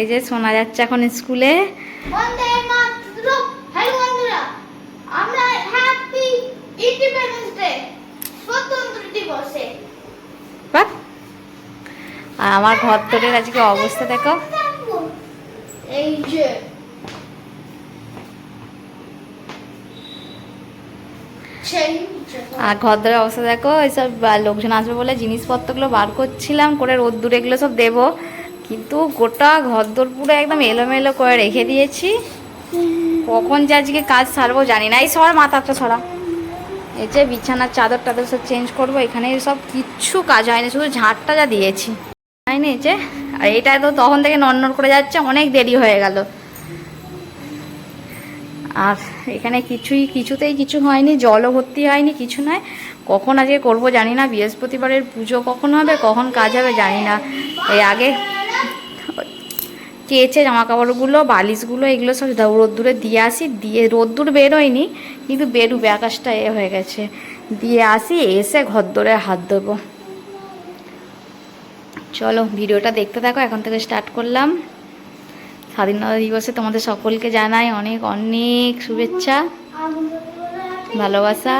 এই যে শোনা যাচ্ছে এখন স্কুলে। আমরা আর ঘর তোরের আজকে অবস্থা দেখো। এই যে। আর ঘর দরের অবস্থা দেখো এইসব লোকজন আসবে বলে জিনিসপত্রগুলো বার করছিলাম করে রোদ্দুর এগুলো সব দেবো। কিন্তু গোটা ঘর দোর পুরো একদম এলোমেলো করে রেখে দিয়েছি। কখন যে আজকে কাজ সারবো জানি না। এই সবার মাথাটা সরা। এই যে বিছানার চাদর টাদর সব চেঞ্জ করব, এখানে সব কিচ্ছু কাজ হয়নি, শুধু ঝাঁটটা যা দিয়েছি। হয়নি এই যে, আর এটা তো তখন থেকে নড়নড় করে যাচ্ছে, অনেক দেরি হয়ে গেল। আর এখানে কিছুই, কিছুতেই কিছু হয়নি, জলও ভর্তি হয়নি, কিছু নয়। কখন আজকে করব জানি না, বৃহস্পতিবারের পুজো কখন হবে, কখন কাজ হবে জানি না। এই আগে কেচে জামা কাপড়গুলো বালিশগুলো, এগুলো সব রোদ্দুরে দিয়ে আসি, দিয়ে রোদ্দুর বেরোয়নি, কিন্তু বেরুবে, আকাশটা এ হয়ে গেছে। দিয়ে আসি, এসে ঘর দরে হাত দেবো চলো, ভিডিওটা দেখতে থাকো, এখন থেকে স্টার্ট করলাম। স্বাধীনতা দিবসে তোমাদের সকলকে জানাই অনেক অনেক শুভেচ্ছা, ভালোবাসা।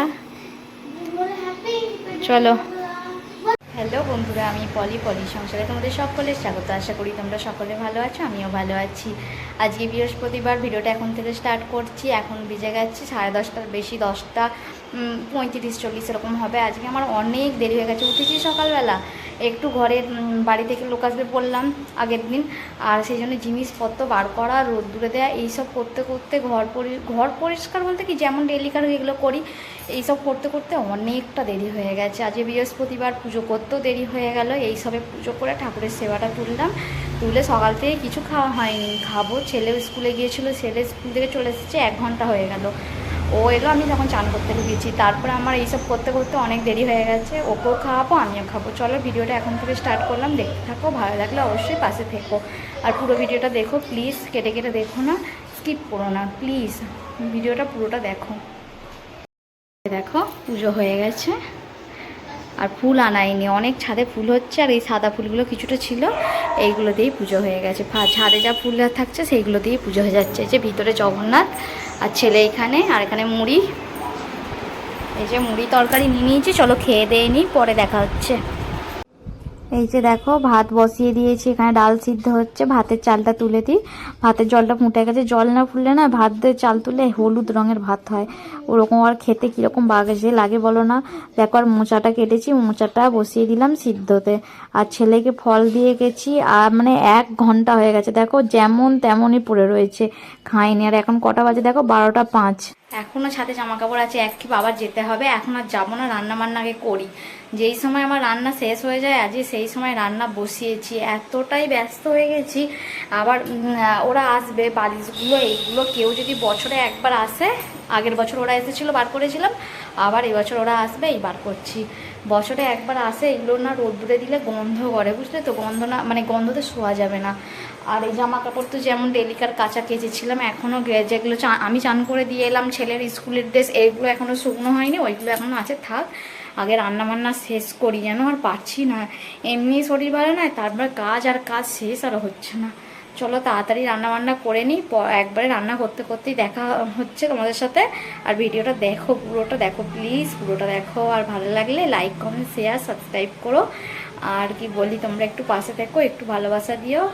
চলো। হ্যালো বন্ধুরা, আমি পলি পলি সংসারে তোমাদের সকলের স্বাগত। আশা করি তোমরা সকলে ভালো আছো, আমিও ভালো আছি। আজকে বৃহস্পতিবার, ভিডিওটা এখন থেকে স্টার্ট করছি। এখন ভিজে গেছি সাড়ে দশটার বেশি দশটা। পঁয়ত্রিশ, চল্লিশ এরকম হবে। আজকে আমার অনেক দেরি হয়ে গেছে। উঠেছি সকালবেলা। একটু ঘরের বাড়ি থেকে লোক আসবে বললাম আগের দিন। আর সেই জন্য জিনিসপত্র বার করা, রোদ্দুরে দেওয়া এইসব করতে করতে ঘর পরি, ঘর পরিষ্কার বলতে কি যেমন ডেলিকার এগুলো করি, এইসব করতে করতে অনেকটা দেরি হয়ে গেছে। আজকে বৃহস্পতিবার পুজো করতেও দেরি হয়ে গেল। এইসবে পুজো করে ঠাকুরের সেবাটা তুললাম। তুলে সকাল থেকে কিছু খাওয়া হয়নি। খাব। ছেলেও স্কুলে গিয়েছিল। ছেলে স্কুল থেকে চলে এসেছে। এক ঘণ্টা হয়ে গেল। ও এলো, আমি যখন চান করতে ঢুকেছি। তারপরে আমার এইসব করতে করতে অনেক দেরি হয়ে গেছে, ওকেও খাওয়াবো, আমিও খাব। চলো, ভিডিওটা এখন থেকে স্টার্ট করলাম, দেখতে থাকো, ভালো লাগলে অবশ্যই পাশে থেকো। আর পুরো ভিডিওটা দেখো প্লিজ কেটে কেটে দেখো না স্কিপ করো না প্লিজ ভিডিওটা পুরোটা দেখো। দেখো, পুজো হয়ে গেছে। আর ফুল আনাইনি। অনেক ছাদে ফুল হচ্ছে আর এই সাদা ফুলগুলো কিছুটা ছিল। এইগুলো দিয়েই পুজো হয়ে গেছে। ছাদে যা ফুল থাকছে সেইগুলো দিয়েই পুজো হয়ে যাচ্ছে। যে ভিতরে জগন্নাথ আর ছেলে এখানে আর এখানে মুড়ি। এই যে মুড়ি তরকারি নিয়ে নিয়েছি। চলো খেয়ে দিয়ে নিই পরে দেখা হচ্ছে। এই যে দেখো, ভাত বসিয়ে দিয়েছি, এখানে ডাল সিদ্ধ হচ্ছে, ভাতের চালটা তুলে দিই। ভাতের জলটা ফুটে গেছে, জল না ফুললে না ভাত চাল তুলে হলুদ রঙের ভাত হয়। ওরকম আর খেতে কীরকম বাগেছে লাগে বলো না। দেখো আর মোচাটা কেটেছি, মোচাটা বসিয়ে দিলাম সিদ্ধতে। আর ছেলেকে ফল দিয়ে গেছি, আর মানে এক ঘণ্টা হয়ে গেছে, দেখো যেমন তেমনই পড়ে রয়েছে। খাইনি, আর এখন কটা বাজে, দেখো বারোটা পাঁচ। এখনও ছাদে জামা কাপড় আছে, এক কি আবার যেতে হবে, এখন আর যাব না রান্না বান্না আগে করি। যেই সময় আমার রান্না শেষ হয়ে যায় আজকে সেই সময় রান্না বসিয়েছি। এতটাই ব্যস্ত হয়ে গেছি। আবার ওরা আসবে, বালিশগুলো এইগুলো কেউ যদি বছরে একবার আসে, আগের বছর ওরা এসেছিল, বার করেছিলাম, আবার এবছর ওরা আসবে, এই বার করছি। বছরে একবার আসে, এগুলো না রোদ্দুরে দিলে গন্ধ করে, বুঝলে তো? গন্ধ না মানে গন্ধতে শোয়া যাবে না। আর এই জামা কাপড় তো যেমন ডেলিকার কাঁচা কেচেছিলাম এখনও যেগুলো আমি চান করে দিয়ে এলাম ছেলের স্কুলের ড্রেস এইগুলো এখনও শুকনো হয়নি, ওইগুলো এখনও আছে, থাক, আগে রান্না বান্না শেষ করি যেন, আর পারছি না, এমনি শরীর ভালো নয়, তারপর কাজ আর কাজ শেষ, আর হচ্ছে না, চলো তাড়াতাড়ি রান্না বান্না করে নিই একবারে রান্না করতে করতেই দেখা হচ্ছে তোমাদের সাথে, আর ভিডিওটা দেখো, পুরোটা দেখো প্লিজ পুরোটা দেখো, আর ভালো লাগলে লাইক কমেন্ট শেয়ার সাবস্ক্রাইব করো, আর কি বলি, তোমরা একটু পাশে থেকো, একটু ভালোবাসা দিও।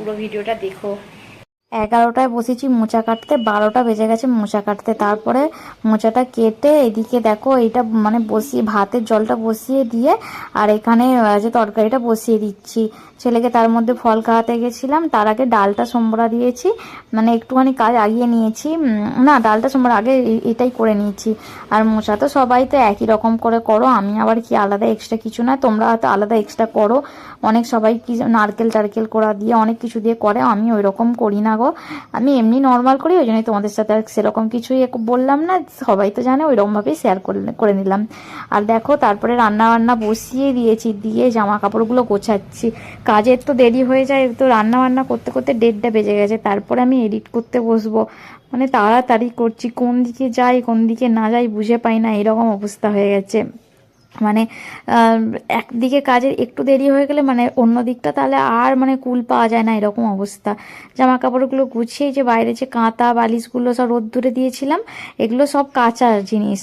পুরো ভিডিওটা দেখো। এগারোটায় বসেছি, মোচা কাটতে, বারোটা বেজে গেছে মোচা কাটতে। তারপরে মোচাটা কেটে এদিকে দেখো, এইটা মানে বসিয়ে, ভাতের জলটা বসিয়ে দিয়ে আর এখানে যে তরকারিটা বসিয়ে দিচ্ছি। ছেলেকে তার মধ্যে ফল খাওয়াতে গেছিলাম, তার আগে ডালটা সম্বরা দিয়েছি। মানে একটুখানি কাজ আগিয়ে নিয়েছি। না, ডালটা সম্বরা, আগে এটাই করে নিয়েছি। আর মোচা তো সবাই তো একই রকম করে করো, আমি আবার কি আলাদা এক্সট্রা কিছু না, তোমরা হয়তো আলাদা এক্সট্রা করো। অনেক সবাই কি নারকেল টারকেল করা দিয়ে, অনেক কিছু দিয়ে করে, আমি ওই রকম করি না গো আমি এমনি নর্মাল করি, ওই জন্যই তোমাদের সাথে আর সেরকম কিছুই বললাম না, সবাই তো জানে, ওইরকমভাবেই শেয়ার করে নিলাম। আর দেখো, তারপরে রান্না বান্না বসিয়ে দিয়েছি, দিয়ে জামা কাপড়গুলো গোছাচ্ছি। কাজের তো দেরি হয়ে যায়, তো রান্না বান্না করতে করতে দেড়টা বেজে গেছে, তারপরে আমি এডিট করতে বসবো। মানে তাড়াতাড়ি করছি, কোন দিকে যাই, কোন দিকে না যাই বুঝে পাই না, এরকম অবস্থা হয়ে গেছে। মানে একদিকে কাজের একটু দেরি হয়ে গেলে মানে অন্য দিকটা তাহলে আর মানে কুল পাওয়া যায় না এরকম অবস্থা। জামা কাপড়গুলো গুছিয়ে যে বাইরে যে কাঁথা, বালিশগুলো সব রোদ্দুরে দিয়েছিলাম, এগুলো সব কাঁচার জিনিস।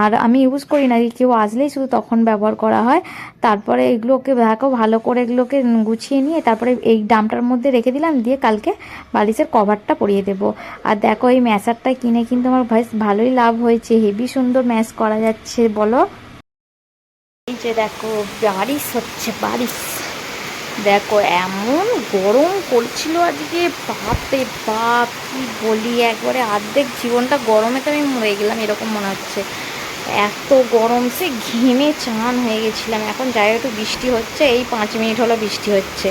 আর আমি ইউজ করি না কেউ আসলেই শুধু তখন ব্যবহার করা হয়। তারপরে এগুলোকে দেখো, ভালো করে এগুলোকে গুছিয়ে নিয়ে তারপরে এই ডামটার মধ্যে রেখে দিলাম, দিয়ে কালকে বালিশের কভারটা পরিয়ে দেবো। আর দেখো, এই ম্যাসারটা কিনে কিন্তু আমার ভাই ভালোই লাভ হয়েছে। হেভি সুন্দর ম্যাশ করা যাচ্ছে, বলো। এই যে দেখো, বারিশ হচ্ছে, বারিশ। দেখো, এমন গরম করছিল আজকে, বাপরে বাপ, কি বলি একবারে, অর্ধেক জীবনটা গরমে তো আমি মরে গেলাম, এরকম মনে হচ্ছে। এত গরম, সে ঘেমে চান হয়ে গেছিলাম। এখন যাই একটু বৃষ্টি হচ্ছে, এই পাঁচ মিনিট হলো বৃষ্টি হচ্ছে।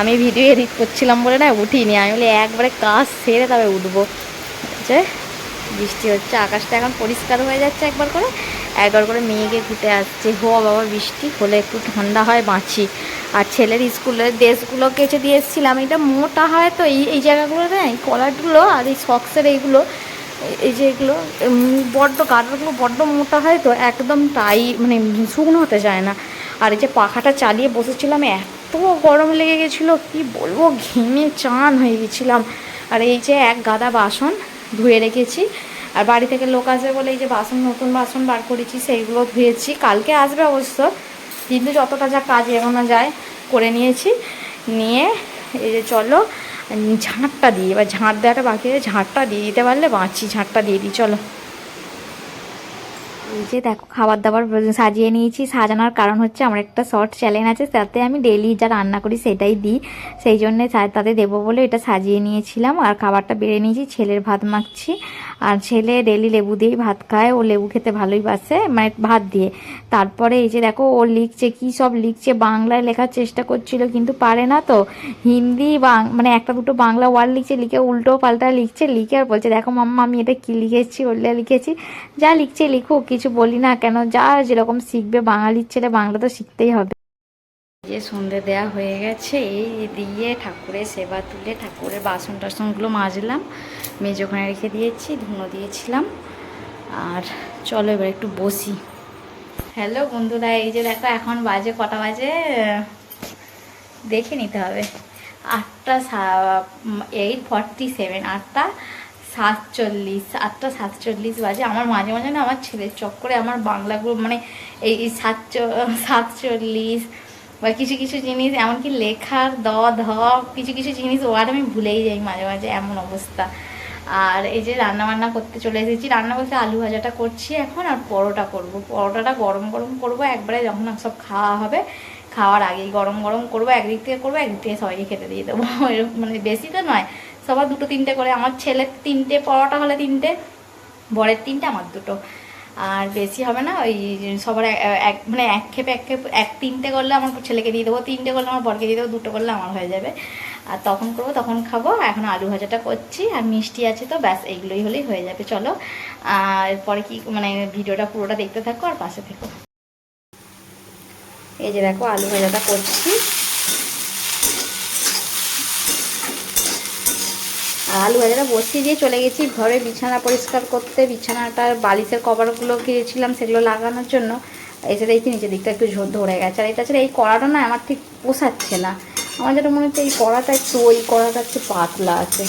আমি ভিডিও এডিট করছিলাম বলে না, উঠিনি। আমি বলি, একবারে কাজ সেরে তবে উঠবো। যে বৃষ্টি হচ্ছে, আকাশটা এখন পরিষ্কার হয়ে যাচ্ছে একবার করে। একবার করে মেয়েকে ঘুটে আসছে। হো বাবা, বৃষ্টি হলে একটু ঠান্ডা হয় বাঁচি। আর ছেলের স্কুলের ড্রেসগুলো কেচে দিয়ে এসেছিলাম, এটা মোটা হয় তো এই এই জায়গাগুলো না, এই কলারগুলো আর এই সক্সের এইগুলো, এই- এই যে এগুলো বড্ড গাটারগুলো বড্ড মোটা হয় তো, একদম টাই মানে শুকনো হতে চায় না। আর এই যে পাখাটা চালিয়ে বসেছিলাম, এত গরম লেগে গেছিল, কি বলব, ঘেমে চান হয়ে গেছিলাম। আর এই যে এক গাদা বাসন ধুয়ে রেখেছি আর বাড়ি থেকে লোক আসবে বলে এই যে বাসন, নতুন বাসন বার করেছি, সেইগুলো ধুয়েছি। কালকে আসবে অবশ্য, কিন্তু যতটা যা কাজ এগোনো যায়, করে নিয়েছি। নিয়ে এই যে চলো ঝাঁটটা দিই এবার ঝাঁট দেওয়াটা বাকি ঝাঁটটা দিয়ে দিতে পারলে বাঁচি, ঝাঁটটা দিয়ে দিই, চলো। এই যে দেখো খাবার দাবার সাজিয়ে নিয়েছি। সাজানোর কারণ হচ্ছে আমার একটা শর্ট চ্যানেল আছে, তাতে আমি ডেলি যা রান্না করি সেটাই দিই। সেই জন্যে তাতে দেবো বলে এটা সাজিয়ে নিয়েছিলাম। আর খাবারটা বেড়ে নিয়েছি, ছেলের ভাত মাখছি। আর ছেলে ডেলি লেবু দিয়েই ভাত খায়, ও লেবু খেতে ভালোই বাসে মানে ভাত দিয়ে। তারপরে এই যে দেখো, ও লিখছে, কি সব লিখছে, বাংলায় লেখার চেষ্টা করছিল, কিন্তু পারে না তো। হিন্দি মানে একটা দুটো বাংলা ওয়ার্ড লিখছে, লিখে উল্টো পাল্টা লিখছে, লিখে আর বলছে, দেখো মাম্মা, আমি এটা কি লিখেছি ওল্লা লিখেছি। যা লিখছে লিখুক বলি না কেন? যা যেরকম শিখবে বাঙালির ছেলে, বাংলা তো শিখতেই হবে। যে সন্ধে দেয়া হয়ে গেছে, এই দিয়ে ঠাকুরের সেবা তুলে ঠাকুরের বাসন টাসনগুলো মাজলাম। মেজ ওখানে রেখে দিয়েছি, ধুনো দিয়েছিলাম। আর চলো এবার একটু বসি। হ্যালো বন্ধুরা, এই যে দেখো এখন বাজে কটা বাজে? দেখে নিতে হবে। আটটা এইট ফর্টি সেভেন আটটা। সাতচল্লিশ, আটটা সাতচল্লিশ বাজে। আমার মাঝে মাঝে না আমার ছেলের চক্করে আমার বাংলাগুলো মানে এই এই সাতচ, সাতচল্লিশ বা কিছু কিছু জিনিস, এমনকি লেখার দ, ধ, কিছু কিছু জিনিস ওয়ার্ড আমি ভুলেই যাই মাঝে মাঝে, এমন অবস্থা। আর এই যে রান্না বান্না করতে চলে এসেছি, রান্না বলতে আলু ভাজাটা করছি এখন আর পরোটা করব। পরোটাটা গরম গরম করব, একবারে যখন সব খাওয়া হবে, খাওয়ার আগেই গরম গরম করব, একদিক থেকে করব, একদিক থেকে সবাইকে খেতে দিয়ে দেবো। এরকম মানে বেশি তো নয় সবার দুটো তিনটে করে। আমার ছেলের তিনটে, পরোটা হলে তিনটে, বরের তিনটে, আমার দুটো। আর বেশি হবে না, ওই সবার এক মানে এক খেপে, এক খেপ, এক তিনটে করলে আমার ছেলেকে দিয়ে দেবো, তিনটে করলে আমার বরকে দিয়ে দেবো, দুটো করলে আমার হয়ে যাবে। আর তখন করব, তখন খাব। এখন আলু ভাজাটা করছি, আর মিষ্টি আছে তো, ব্যাস, এইগুলোই হলেই হয়ে যাবে, চলো। আর এরপরে কি মানে ভিডিওটা পুরোটা দেখতে থাকো, আর পাশে থেকো। এই যে দেখো, আলু ভাজাটা করছি। আলু ভাজাটা বসিয়ে দিয়ে চলে গেছি। ঘরে বিছানা পরিষ্কার করতে বিছানাটার বালিশের কভারগুলো কিনেছিলাম সেগুলো লাগানোর জন্য। এসে দেখি নিচের দিকটা একটু ধরে গেছে। আর এটা ছাড়া এই কড়াটা না আমার ঠিক পোষাচ্ছে না। আমার যেটা মনে হচ্ছে এই কড়াটা একটু, ওই কড়াটা একটু পাতলা আছে।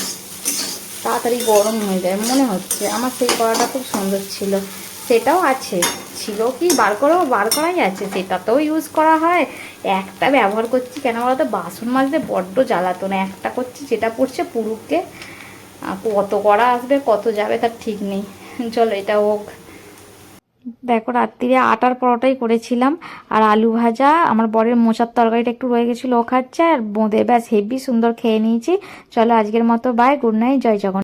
তাড়াতাড়ি গরম হয়ে যায় মনে হচ্ছে। আমার সেই কড়াটা খুব সুন্দর ছিল। সেটাও আছে। ছিল কি? বার করেও, বার করাই আছে। সেটা সেটাতেও ইউজ করা হয়। একটা ব্যবহার করছি কেন বলতো? বাসন মাজতে বড্ড জ্বালাতন একটা করছি, যেটা পড়ছে পুরুকে। কত করা আসবে, কত যাবে তার ঠিক নেই। চলো, এটা হোক। দেখো, রাত্রিরে আটার পরোটাই করেছিলাম, আর আলু ভাজা, আমার বরের মোচার তরকারিটা একটু রয়ে গেছিল, ও খাচ্ছে, আর বোঁদে ব্যাস হেভি সুন্দর খেয়ে নিয়েছি। চলো, আজকের মতো বাই গুড নাইট জয় জগন্নাথ।